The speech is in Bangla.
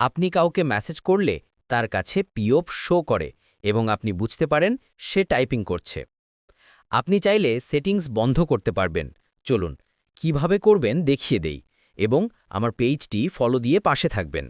আপনি কাউকে মেসেজ করলে তার কাছে পিওপ শো করে এবং আপনি বুঝতে পারেন সে টাইপিং করছে। আপনি চাইলে সেটিংস বন্ধ করতে পারবেন। চলুন, কীভাবে করবেন দেখিয়ে দেই এবং আমার পেজটি ফলো দিয়ে পাশে থাকবেন।